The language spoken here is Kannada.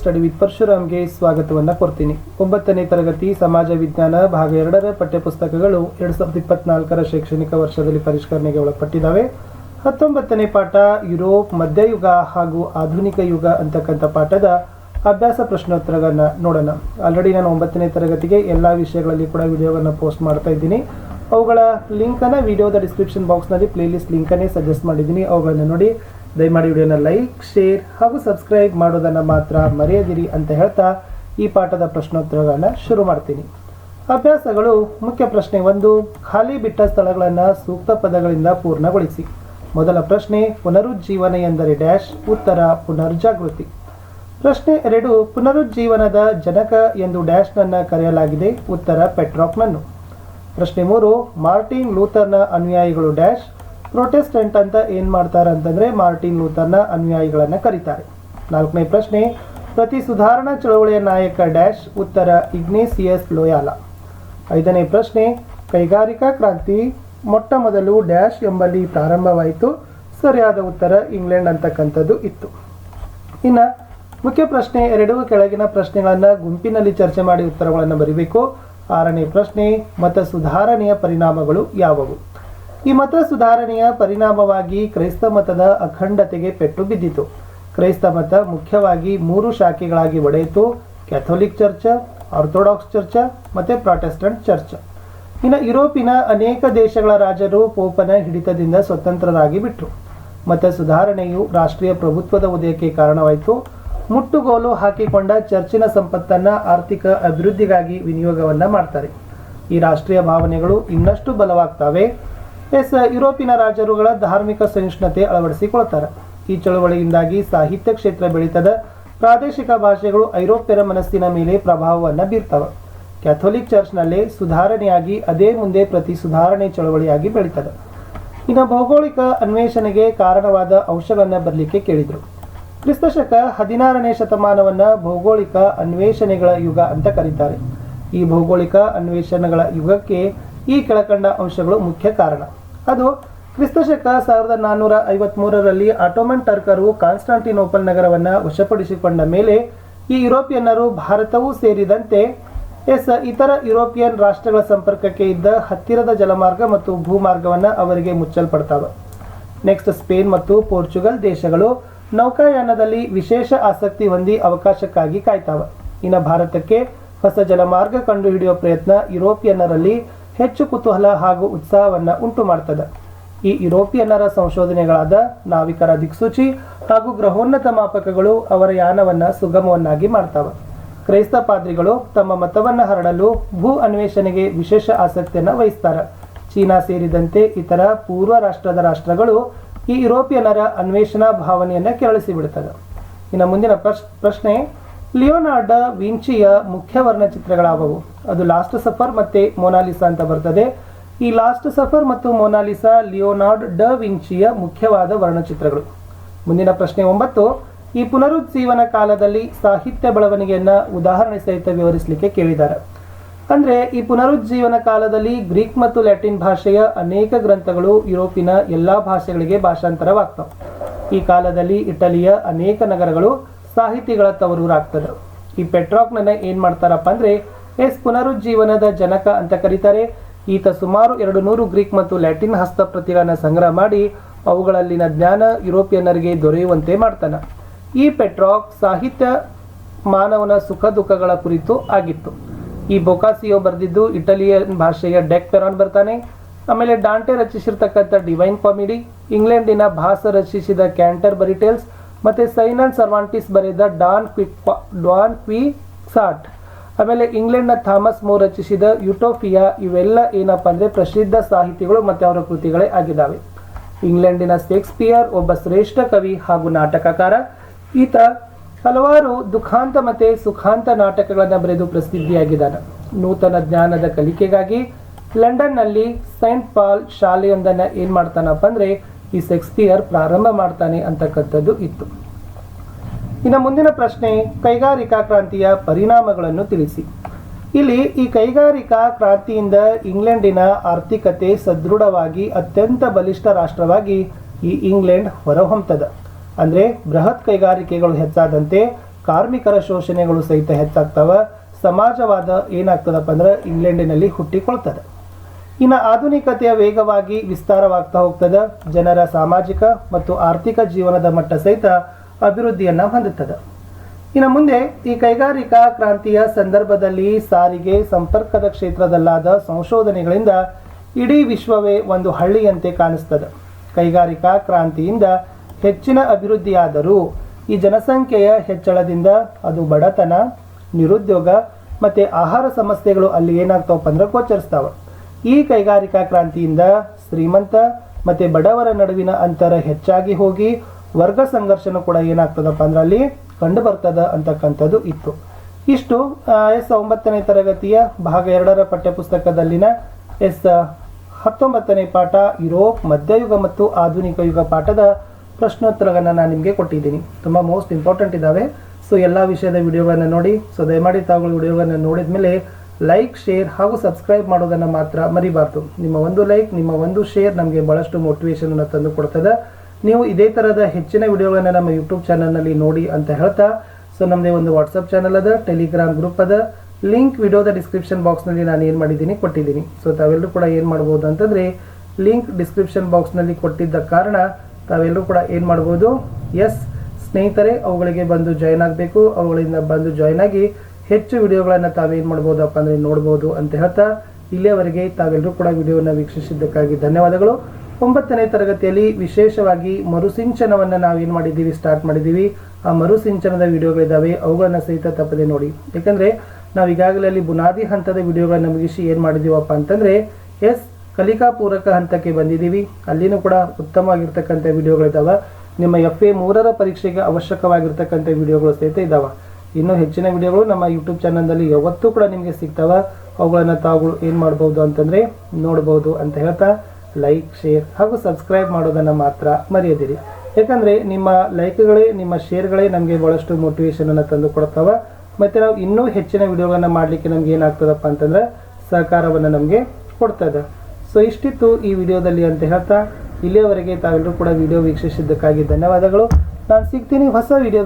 ಸ್ಟಡಿ ವಿತ್ ಪರಶುರಾಮ್ಗೆ ಸ್ವಾಗತವನ್ನು ಕೊಡ್ತೀನಿ. ಒಂಬತ್ತನೇ ತರಗತಿ ಸಮಾಜ ವಿಜ್ಞಾನ ಭಾಗ ಎರಡರ ಪಠ್ಯಪುಸ್ತಕಗಳು ಎರಡ್ ಸಾವಿರದ ಇಪ್ಪತ್ನಾಲ್ಕರ ಶೈಕ್ಷಣಿಕ ವರ್ಷದಲ್ಲಿ ಪರಿಷ್ಕರಣೆಗೆ ಒಳಪಟ್ಟಿದ್ದಾವೆ. ಹತ್ತೊಂಬತ್ತನೇ ಪಾಠ ಯುರೋಪ್ ಮಧ್ಯಯುಗ ಹಾಗೂ ಆಧುನಿಕ ಯುಗ ಅಂತಕ್ಕಂಥ ಪಾಠದ ಅಭ್ಯಾಸ ಪ್ರಶ್ನೋತ್ತರಗಳನ್ನು ನೋಡೋಣ. ಆಲ್ರೆಡಿ ನಾನು ಒಂಬತ್ತನೇ ತರಗತಿಗೆ ಎಲ್ಲ ವಿಷಯಗಳಲ್ಲಿ ಕೂಡ ವಿಡಿಯೋವನ್ನು ಪೋಸ್ಟ್ ಮಾಡ್ತಾ ಇದ್ದೀನಿ. ಅವುಗಳ ಲಿಂಕನ್ನು ವಿಡಿಯೋದ ಡಿಸ್ಕ್ರಿಪ್ಷನ್ ಬಾಕ್ಸ್ನಲ್ಲಿ ಪ್ಲೇಲಿಸ್ಟ್ ಲಿಂಕನ್ನೇ ಸಜೆಸ್ಟ್ ಮಾಡಿದ್ದೀನಿ. ಅವುಗಳನ್ನು ನೋಡಿ ದಯಮಾಡಿ ವಿಡಿಯೋನ ಲೈಕ್, ಶೇರ್ ಹಾಗೂ ಸಬ್ಸ್ಕ್ರೈಬ್ ಮಾಡೋದನ್ನು ಮಾತ್ರ ಮರೆಯದಿರಿ ಅಂತ ಹೇಳ್ತಾ ಈ ಪಾಠದ ಪ್ರಶ್ನೋತ್ತರಗಳನ್ನು ಶುರು ಮಾಡ್ತೀನಿ. ಅಭ್ಯಾಸಗಳು ಮುಖ್ಯ ಪ್ರಶ್ನೆ ಒಂದು, ಖಾಲಿ ಬಿಟ್ಟ ಸ್ಥಳಗಳನ್ನು ಸೂಕ್ತ ಪದಗಳಿಂದ ಪೂರ್ಣಗೊಳಿಸಿ. ಮೊದಲ ಪ್ರಶ್ನೆ, ಪುನರುಜ್ಜೀವನ ಎಂದರೆ ಡ್ಯಾಶ್, ಉತ್ತರ, ಪುನರ್ಜಾಗೃತಿ. ಪ್ರಶ್ನೆ ಎರಡು, ಪುನರುಜ್ಜೀವನದ ಜನಕ ಎಂದು ಡ್ಯಾಶ್ನನ್ನು ಕರೆಯಲಾಗಿದೆ, ಉತ್ತರ ಪೆಟ್ರಾಕ್ನನ್ನು. ಪ್ರಶ್ನೆ ಮೂರು, ಮಾರ್ಟಿನ್ ಲೂಥರ್ನ ಅನುಯಾಯಿಗಳು ಡ್ಯಾಶ್ ಪ್ರೊಟೆಸ್ಟೆಂಟ್ ಅಂತ ಏನು ಮಾಡ್ತಾರೆ ಅಂತಂದರೆ ಮಾರ್ಟಿನ್ ಲೂಥರ್ನ ಅನುಯಾಯಿಗಳನ್ನು ಕರೀತಾರೆ. ನಾಲ್ಕನೇ ಪ್ರಶ್ನೆ, ಪ್ರತಿ ಸುಧಾರಣಾ ಚಳವಳಿಯ ನಾಯಕ ಡ್ಯಾಶ್, ಉತ್ತರ ಇಗ್ನೇಸಿಯಸ್ ಲೋಯಾಲ. ಐದನೇ ಪ್ರಶ್ನೆ, ಕೈಗಾರಿಕಾ ಕ್ರಾಂತಿ ಮೊಟ್ಟ ಮೊದಲು ಡ್ಯಾಶ್ ಎಂಬಲ್ಲಿ ಪ್ರಾರಂಭವಾಯಿತು, ಸರಿಯಾದ ಉತ್ತರ ಇಂಗ್ಲೆಂಡ್ ಅಂತಕ್ಕಂಥದ್ದು ಇತ್ತು. ಇನ್ನು ಮುಖ್ಯ ಪ್ರಶ್ನೆ, ಎರಡು ಕೆಳಗಿನ ಪ್ರಶ್ನೆಗಳನ್ನು ಗುಂಪಿನಲ್ಲಿ ಚರ್ಚೆ ಮಾಡಿ ಉತ್ತರಗಳನ್ನು ಬರೀಬೇಕು. ಆರನೇ ಪ್ರಶ್ನೆ ಮತ ಸುಧಾರಣೆಯ ಪರಿಣಾಮಗಳು ಯಾವುವು? ಈ ಮತ ಸುಧಾರಣೆಯ ಪರಿಣಾಮವಾಗಿ ಕ್ರೈಸ್ತ ಮತದ ಅಖಂಡತೆಗೆ ಪೆಟ್ಟು ಬಿದ್ದಿತು. ಕ್ರೈಸ್ತ ಮತ ಮುಖ್ಯವಾಗಿ ಮೂರು ಶಾಖೆಗಳಾಗಿ ಒಡೆಯಿತು, ಕ್ಯಾಥೋಲಿಕ್ ಚರ್ಚ್, ಆರ್ಥೋಡಾಕ್ಸ್ ಚರ್ಚ್ ಮತ್ತು ಪ್ರಾಟೆಸ್ಟೆಂಟ್ ಚರ್ಚ್. ಇನ್ನು ಯುರೋಪಿನ ಅನೇಕ ದೇಶಗಳ ರಾಜರು ಪೋಪನ ಹಿಡಿತದಿಂದ ಸ್ವತಂತ್ರರಾಗಿ ಬಿಟ್ಟರು ಮತ ಸುಧಾರಣೆಯು ರಾಷ್ಟ್ರೀಯ ಪ್ರಭುತ್ವದ ಉದಯಕ್ಕೆ ಕಾರಣವಾಯಿತು. ಮುಟ್ಟುಗೋಲು ಹಾಕಿಕೊಂಡ ಚರ್ಚಿನ ಸಂಪತ್ತನ್ನು ಆರ್ಥಿಕ ಅಭಿವೃದ್ಧಿಗಾಗಿ ವಿನಿಯೋಗವನ್ನ ಮಾಡ್ತಾರೆ. ಈ ರಾಷ್ಟ್ರೀಯ ಭಾವನೆಗಳು ಇನ್ನಷ್ಟು ಬಲವಾಗ್ತವೆ. ಎಸ್, ಯುರೋಪಿನ ರಾಜರುಗಳ ಧಾರ್ಮಿಕ ಸಹಿಷ್ಣುತೆ ಅಳವಡಿಸಿಕೊಳ್ತಾರೆ ಈ ಚಳವಳಿಯಿಂದಾಗಿ ಸಾಹಿತ್ಯ ಕ್ಷೇತ್ರ ಬೆಳೀತದ ಪ್ರಾದೇಶಿಕ ಭಾಷೆಗಳು ಐರೋಪ್ಯರ ಮನಸ್ಸಿನ ಮೇಲೆ ಪ್ರಭಾವವನ್ನು ಬೀರ್ತವೆ. ಕ್ಯಾಥೋಲಿಕ್ ಚರ್ಚ್ನಲ್ಲಿ ಸುಧಾರಣೆಯಾಗಿ ಅದೇ ಮುಂದೆ ಪ್ರತಿ ಸುಧಾರಣೆ ಚಳವಳಿಯಾಗಿ ಬೆಳೀತದೆ. ಇನ್ನು ಭೌಗೋಳಿಕ ಅನ್ವೇಷಣೆಗೆ ಕಾರಣವಾದ ಅಂಶವನ್ನು ಬರಲಿಕ್ಕೆ ಕೇಳಿದರು. ಕ್ರಿಸ್ತಶಕ ಹದಿನಾರನೇ ಶತಮಾನವನ್ನು ಭೌಗೋಳಿಕ ಅನ್ವೇಷಣೆಗಳ ಯುಗ ಅಂತ ಕರೀತಾರೆ. ಈ ಭೌಗೋಳಿಕ ಅನ್ವೇಷಣೆಗಳ ಯುಗಕ್ಕೆ ಈ ಕೆಳಕಂಡ ಅಂಶಗಳು ಮುಖ್ಯ ಕಾರಣ. ಅದು ಕ್ರಿಸ್ತಶಕ ಸಾವಿರದ ನಾನ್ನೂರ ಐವತ್ಮೂರರಲ್ಲಿ ಆಟೋಮನ್ ಟರ್ಕರು ಕಾನ್ಸ್ಟಾಂಟಿನೋಪಲ್ ನಗರವನ್ನು ವಶಪಡಿಸಿಕೊಂಡ ಮೇಲೆ ಈ ಯುರೋಪಿಯನ್ನರು ಭಾರತವೂ ಸೇರಿದಂತೆ ಎಸ್, ಇತರ ಯುರೋಪಿಯನ್ ರಾಷ್ಟ್ರಗಳ ಸಂಪರ್ಕಕ್ಕೆ ಇದ್ದ ಹತ್ತಿರದ ಜಲಮಾರ್ಗ ಮತ್ತು ಭೂಮಾರ್ಗವನ್ನು ಅವರಿಗೆ ಮುಚ್ಚಲ್ಪಡ್ತಾವೆ. ನೆಕ್ಸ್ಟ್ ಸ್ಪೇನ್ ಮತ್ತು ಪೋರ್ಚುಗಲ್ ದೇಶಗಳು ನೌಕಾಯಾನದಲ್ಲಿ ವಿಶೇಷ ಆಸಕ್ತಿ ಹೊಂದಿ ಅವಕಾಶಕ್ಕಾಗಿ ಕಾಯ್ತಾವ. ಇನ್ನು ಭಾರತಕ್ಕೆ ಹೊಸ ಜಲಮಾರ್ಗ ಕಂಡುಹಿಡಿಯುವ ಪ್ರಯತ್ನ ಯುರೋಪಿಯನ್ನರಲ್ಲಿ ಹೆಚ್ಚು ಕುತೂಹಲ ಹಾಗೂ ಉತ್ಸಾಹವನ್ನು ಉಂಟು ಮಾಡ್ತದೆ ಈ ಯುರೋಪಿಯನ್ನರ ಸಂಶೋಧನೆಗಳಾದ ನಾವಿಕರ ದಿಕ್ಸೂಚಿ ಹಾಗೂ ಗ್ರಹೋನ್ನತ ಮಾಪಕಗಳು ಅವರ ಯಾನವನ್ನು ಸುಗಮವನ್ನಾಗಿ ಮಾಡ್ತಾವೆ. ಕ್ರೈಸ್ತ ಪಾದ್ರಿಗಳು ತಮ್ಮ ಮತವನ್ನು ಹರಡಲು ಭೂ ಅನ್ವೇಷಣೆಗೆ ವಿಶೇಷ ಆಸಕ್ತಿಯನ್ನು ವಹಿಸ್ತಾರೆ. ಚೀನಾ ಸೇರಿದಂತೆ ಇತರ ಪೂರ್ವ ರಾಷ್ಟ್ರದ ರಾಷ್ಟ್ರಗಳು ಈ ಯುರೋಪಿಯನ್ನರ ಅನ್ವೇಷಣಾ ಭಾವನೆಯನ್ನು ಕೆರಳಿಸಿ ಬಿಡುತ್ತದೆ ಇನ್ನು ಮುಂದಿನ ಪ್ರಶ್, ಪ್ರಶ್ನೆ ಲಿಯೋನಾರ್ಡ ವಿಂಚಿಯ ಮುಖ್ಯ ವರ್ಣಚಿತ್ರಗಳಾವವು ಅದು ಲಾಸ್ಟ್ ಸಫರ್ ಮತ್ತೆ ಮೊನಾಲಿಸಾ ಅಂತ ಬರ್ತದೆ. ಈ ಲಾಸ್ಟ್ ಸಫರ್ ಮತ್ತು ಮೊನಾಲಿಸಾ ಲಿಯೋನಾರ್ಡ್ ಡ ವಿಂಚಿಯ ಮುಖ್ಯವಾದ ವರ್ಣಚಿತ್ರಗಳು. ಮುಂದಿನ ಪ್ರಶ್ನೆ ಒಂಬತ್ತು. ಈ ಪುನರುಜ್ಜೀವನ ಕಾಲದಲ್ಲಿ ಸಾಹಿತ್ಯ ಬೆಳವಣಿಗೆಯನ್ನು ಉದಾಹರಣೆ ಸಹಿತ ವಿವರಿಸಲಿಕ್ಕೆ ಕೇಳಿದ್ದಾರೆ. ಅಂದ್ರೆ ಈ ಪುನರುಜ್ಜೀವನ ಕಾಲದಲ್ಲಿ ಗ್ರೀಕ್ ಮತ್ತು ಲ್ಯಾಟಿನ್ ಭಾಷೆಯ ಅನೇಕ ಗ್ರಂಥಗಳು ಯುರೋಪಿನ ಎಲ್ಲಾ ಭಾಷೆಗಳಿಗೆ ಭಾಷಾಂತರವಾಗ್ತವೆ. ಈ ಕಾಲದಲ್ಲಿ ಇಟಲಿಯ ಅನೇಕ ನಗರಗಳು ಸಾಹಿತಿಗಳ ತವರೂರಾಗ್ತದೆ ಈ ಪೆಟ್ರಾಕ್ನನ್ನ ಏನು ಮಾಡ್ತಾರಪ್ಪ ಅಂದ್ರೆ, ಎಸ್ ಪುನರುಜ್ಜೀವನದ ಜನಕ ಅಂತ ಕರೀತಾರೆ. ಈತ ಸುಮಾರು ಎರಡು ನೂರು ಗ್ರೀಕ್ ಮತ್ತು ಲ್ಯಾಟಿನ್ ಹಸ್ತಪ್ರತಿಗಳನ್ನು ಸಂಗ್ರಹ ಮಾಡಿ, ಅವುಗಳಲ್ಲಿನ ಜ್ಞಾನ ಯುರೋಪಿಯನ್ನರಿಗೆ ದೊರೆಯುವಂತೆ ಮಾಡ್ತಾನೆ. ಈ ಪೆಟ್ರಾಕ್ ಸಾಹಿತ್ಯ ಮಾನವನ ಸುಖ ದುಃಖಗಳ ಕುರಿತು ಆಗಿತ್ತು. ಈ ಬೊಕಾಸಿಯೋ ಬರೆದಿದ್ದು ಇಟಲಿಯನ್ ಭಾಷೆಯ ಡೆಕ್ ಪೆರಾನ್ ಬರ್ತಾನೆ. ಆಮೇಲೆ ಡಾಂಟೆ ರಚಿಸಿರ್ತಕ್ಕಂಥ ಡಿವೈನ್ ಕಾಮಿಡಿ, ಇಂಗ್ಲೆಂಡಿನ ಭಾಸ ರಚಿಸಿದ ಕ್ಯಾಂಟರ್ ಬರಿಟೇಲ್ಸ್ ಮತ್ತೆ ಸೈನನ್ ಸರ್ವಾಂಟಿಸ್ ಬರೆದ ಡಾನ್ ಕ್ವಿಕ್ ಡಾನ್ ಕ್ವಿ ಸಾಟ್. ಆಮೇಲೆ ಇಂಗ್ಲೆಂಡ್ನ ಥಾಮಸ್ ಮೋರ್ ರಚಿಸಿದ ಯುಟೋಫಿಯಾ ಇವೆಲ್ಲ ಏನಪ್ಪ ಅಂದರೆ ಪ್ರಸಿದ್ಧ ಸಾಹಿತಿಗಳು ಮತ್ತು ಅವರ ಕೃತಿಗಳೇ ಆಗಿದ್ದಾವೆ. ಇಂಗ್ಲೆಂಡಿನ ಶೇಕ್ಸ್ಪಿಯರ್ ಒಬ್ಬ ಶ್ರೇಷ್ಠ ಕವಿ ಹಾಗೂ ನಾಟಕಕಾರ. ಈತ ಹಲವಾರು ದುಃಖಾಂತ ಮತ್ತೆ ಸುಖಾಂತ ನಾಟಕಗಳನ್ನು ಬರೆದು ಪ್ರಸಿದ್ಧಿಯಾಗಿದ್ದಾನೆ. ನೂತನ ಜ್ಞಾನದ ಕಲಿಕೆಗಾಗಿ ಲಂಡನ್ನಲ್ಲಿ ಸೈಂಟ್ ಪಾಲ್ ಶಾಲೆಯೊಂದನ್ನು ಏನು ಮಾಡ್ತಾನಪ್ಪ ಅಂದರೆ ಈ ಶೇಕ್ಸ್ಪಿಯರ್ ಪ್ರಾರಂಭ ಮಾಡ್ತಾನೆ ಅಂತಕ್ಕಂಥದ್ದು ಇತ್ತು. ಇನ್ನು ಮುಂದಿನ ಪ್ರಶ್ನೆ, ಕೈಗಾರಿಕಾ ಕ್ರಾಂತಿಯ ಪರಿಣಾಮಗಳನ್ನು ತಿಳಿಸಿ. ಇಲ್ಲಿ ಈ ಕೈಗಾರಿಕಾ ಕ್ರಾಂತಿಯಿಂದ ಇಂಗ್ಲೆಂಡಿನ ಆರ್ಥಿಕತೆ ಸದೃಢವಾಗಿ, ಅತ್ಯಂತ ಬಲಿಷ್ಠ ರಾಷ್ಟ್ರವಾಗಿ ಈ ಇಂಗ್ಲೆಂಡ್ ಹೊರಹೊಮ್ಮತದ ಅಂದರೆ ಬೃಹತ್ ಕೈಗಾರಿಕೆಗಳು ಹೆಚ್ಚಾದಂತೆ ಕಾರ್ಮಿಕರ ಶೋಷಣೆಗಳು ಸಹಿತ ಹೆಚ್ಚಾಗ್ತವ, ಸಮಾಜವಾದ ಏನಾಗ್ತದಪ್ಪ ಅಂದ್ರೆ ಇಂಗ್ಲೆಂಡಿನಲ್ಲಿ ಹುಟ್ಟಿಕೊಳ್ತದೆ. ಇನ್ನು ಆಧುನಿಕತೆಯ ವೇಗವಾಗಿ ವಿಸ್ತಾರವಾಗ್ತಾ ಹೋಗ್ತದೆ. ಜನರ ಸಾಮಾಜಿಕ ಮತ್ತು ಆರ್ಥಿಕ ಜೀವನದ ಮಟ್ಟ ಸಹಿತ ಅಭಿವೃದ್ಧಿಯನ್ನು ಹೊಂದುತ್ತದೆ. ಇನ್ನು ಮುಂದೆ ಈ ಕೈಗಾರಿಕಾ ಕ್ರಾಂತಿಯ ಸಂದರ್ಭದಲ್ಲಿ ಸಾರಿಗೆ, ಸಂಪರ್ಕದ ಕ್ಷೇತ್ರದಲ್ಲಾದ ಸಂಶೋಧನೆಗಳಿಂದ ಇಡೀ ವಿಶ್ವವೇ ಒಂದು ಹಳ್ಳಿಯಂತೆ ಕಾಣಿಸ್ತದೆ. ಕೈಗಾರಿಕಾ ಕ್ರಾಂತಿಯಿಂದ ಹೆಚ್ಚಿನ ಅಭಿವೃದ್ಧಿಯಾದರೂ ಈ ಜನಸಂಖ್ಯೆಯ ಹೆಚ್ಚಳದಿಂದ ಅದು ಬಡತನ, ನಿರುದ್ಯೋಗ ಮತ್ತು ಆಹಾರ ಸಮಸ್ಯೆಗಳು ಅಲ್ಲಿ ಏನಾಗ್ತಾವಪ್ಪ ಅಂದ್ರೆ ಗೋಚರಿಸ್ತಾವ. ಈ ಕೈಗಾರಿಕಾ ಕ್ರಾಂತಿಯಿಂದ ಶ್ರೀಮಂತ ಮತ್ತೆ ಬಡವರ ನಡುವಿನ ಅಂತರ ಹೆಚ್ಚಾಗಿ ಹೋಗಿ ವರ್ಗ ಸಂಘರ್ಷನೂ ಕೂಡ ಏನಾಗ್ತದಪ್ಪ ಅಂದ್ರೆ ಅಲ್ಲಿ ಕಂಡು ಬರ್ತದ ಅಂತಕ್ಕಂಥದ್ದು ಇತ್ತು. ಇಷ್ಟು ಎಸ್ ಒಂಬತ್ತನೇ ತರಗತಿಯ ಭಾಗ ಎರಡರ ಪಠ್ಯಪುಸ್ತಕದಲ್ಲಿನ ಎಸ್ ಹತ್ತೊಂಬತ್ತನೇ ಪಾಠ ಯುರೋಪ್ ಮಧ್ಯಯುಗ ಮತ್ತು ಆಧುನಿಕ ಯುಗ ಪಾಠದ ಪ್ರಶ್ನೋತ್ತರಗಳನ್ನು ನಾನು ನಿಮಗೆ ಕೊಟ್ಟಿದ್ದೀನಿ. ತುಂಬ ಮೋಸ್ಟ್ ಇಂಪಾರ್ಟೆಂಟ್ ಇದ್ದಾವೆ ಸೊ ಎಲ್ಲ ವಿಷಯದ ವಿಡಿಯೋಗಳನ್ನು ನೋಡಿ ಸೊ ದಯಮಾಡಿ ತಾವುಗಳು ವಿಡಿಯೋಗಳನ್ನು ನೋಡಿದ ಮೇಲೆ ಲೈಕ್ ಶೇರ್ ಹಾಗೂ ಸಬ್ಸ್ಕ್ರೈಬ್ ಮಾಡೋದನ್ನು ಮಾತ್ರ ಮರಿಬಾರ್ದು. ನಿಮ್ಮ ಒಂದು ಲೈಕ್ ನಿಮ್ಮ ಒಂದು ಶೇರ್ ನಮಗೆ ಭಾಳಷ್ಟು ಮೋಟಿವೇಶನ್ ಅನ್ನು ತಂದು ಕೊಡ್ತದೆ. ನೀವು ಇದೇ ಥರದ ಹೆಚ್ಚಿನ ವಿಡಿಯೋಗಳನ್ನು ನಮ್ಮ ಯೂಟ್ಯೂಬ್ ಚಾನಲ್ನಲ್ಲಿ ನೋಡಿ ಅಂತ ಹೇಳ್ತಾ ಸೊ ನಮ್ಮದೇ ಒಂದು ವಾಟ್ಸಪ್ ಚಾನಲ್ ಅದ ಟೆಲಿಗ್ರಾಮ್ ಗ್ರೂಪ್ ಅದ. ಲಿಂಕ್ ವಿಡಿಯೋದ ಡಿಸ್ಕ್ರಿಪ್ಷನ್ ಬಾಕ್ಸ್ನಲ್ಲಿ ನಾನು ಏನು ಮಾಡಿದ್ದೀನಿ ಕೊಟ್ಟಿದ್ದೀನಿ. ಸೊ ತಾವೆಲ್ಲರೂ ಕೂಡ ಏನು ಮಾಡ್ಬೋದು ಅಂತಂದರೆ ಲಿಂಕ್ ಡಿಸ್ಕ್ರಿಪ್ಷನ್ ಬಾಕ್ಸ್ನಲ್ಲಿ ಕೊಟ್ಟಿದ್ದ ಕಾರಣ ತಾವೆಲ್ಲರೂ ಕೂಡ ಏನು ಮಾಡ್ಬೋದು? ಎಸ್ ಸ್ನೇಹಿತರೆ, ಅವುಗಳಿಗೆ ಬಂದು ಜಾಯ್ನ್ ಆಗಬೇಕು. ಅವುಗಳಿಂದ ಬಂದು ಜಾಯ್ನ್ ಆಗಿ ಹೆಚ್ಚು ವಿಡಿಯೋಗಳನ್ನು ತಾವೇನು ಮಾಡ್ಬೋದಪ್ಪ ಅಂದರೆ ನೋಡ್ಬೋದು ಅಂತ ಹೇಳ್ತಾ ಇಲ್ಲಿಯವರೆಗೆ ತಾವೆಲ್ಲರೂ ಕೂಡ ವಿಡಿಯೋವನ್ನು ವೀಕ್ಷಿಸಿದ್ದಕ್ಕಾಗಿ ಧನ್ಯವಾದಗಳು. ಒಂಬತ್ತನೇ ತರಗತಿಯಲ್ಲಿ ವಿಶೇಷವಾಗಿ ಮರುಸಿಂಚನವನ್ನು ನಾವೇನು ಮಾಡಿದ್ದೀವಿ ಸ್ಟಾರ್ಟ್ ಮಾಡಿದ್ದೀವಿ. ಆ ಮರುಸಿಂಚನದ ವಿಡಿಯೋಗಳಿದ್ದಾವೆ ಅವುಗಳನ್ನು ಸಹಿತ ತಪ್ಪದೆ ನೋಡಿ. ಯಾಕಂದರೆ ನಾವು ಈಗಾಗಲೇ ಅಲ್ಲಿ ಬುನಾದಿ ಹಂತದ ವಿಡಿಯೋಗಳನ್ನು ಮುಗಿಸಿ ಏನು ಮಾಡಿದ್ದೀವಪ್ಪ ಅಂತಂದರೆ ಎಸ್ ಕಲಿಕಾ ಪೂರಕ ಹಂತಕ್ಕೆ ಬಂದಿದ್ದೀವಿ. ಅಲ್ಲಿನೂ ಕೂಡ ಉತ್ತಮವಾಗಿರ್ತಕ್ಕಂಥ ವಿಡಿಯೋಗಳಿದ್ದಾವೆ ನಿಮ್ಮ ಎಫ್ ಎ ಮೂರರ ಪರೀಕ್ಷೆಗೆ ಅವಶ್ಯಕವಾಗಿರ್ತಕ್ಕಂಥ ವಿಡಿಯೋಗಳು ಸಹಿತ ಇದ್ದಾವೆ ಇನ್ನೂ ಹೆಚ್ಚಿನ ವಿಡಿಯೋಗಳು ನಮ್ಮ ಯೂಟ್ಯೂಬ್ ಚಾನಲ್ನಲ್ಲಿ ಯಾವತ್ತೂ ಕೂಡ ನಿಮಗೆ ಸಿಗ್ತಾವ. ಅವುಗಳನ್ನು ತಾವುಗಳು ಏನು ಮಾಡ್ಬೋದು ಅಂತಂದರೆ ನೋಡ್ಬೋದು ಅಂತ ಹೇಳ್ತಾ ಲೈಕ್ ಶೇರ್ ಹಾಗೂ ಸಬ್ಸ್ಕ್ರೈಬ್ ಮಾಡೋದನ್ನು ಮಾತ್ರ ಮರೆಯದಿರಿ. ಯಾಕಂದರೆ ನಿಮ್ಮ ಲೈಕ್ಗಳೇ ನಿಮ್ಮ ಶೇರ್ಗಳೇ ನಮಗೆ ಭಾಳಷ್ಟು ಮೋಟಿವೇಶನನ್ನು ತಂದು ಕೊಡ್ತಾವೆ. ಮತ್ತು ನಾವು ಇನ್ನೂ ಹೆಚ್ಚಿನ ವಿಡಿಯೋಗಳನ್ನು ಮಾಡಲಿಕ್ಕೆ ನಮ್ಗೆ ಏನಾಗ್ತದಪ್ಪ ಅಂತಂದ್ರೆ ಸಹಕಾರವನ್ನು ನಮಗೆ ಕೊಡ್ತದೆ. ಸೊ ಇಷ್ಟಿತ್ತು ಈ ವಿಡಿಯೋದಲ್ಲಿ ಅಂತ ಹೇಳ್ತಾ, ಇಲ್ಲಿಯವರೆಗೆ ತಾವೆಲ್ಲರೂ ಕೂಡ ವಿಡಿಯೋ ವೀಕ್ಷಿಸಿದ್ದಕ್ಕಾಗಿ ಧನ್ಯವಾದಗಳು. ನಾನು ಸಿಗ್ತೀನಿ ಹೊಸ ವಿಡಿಯೋ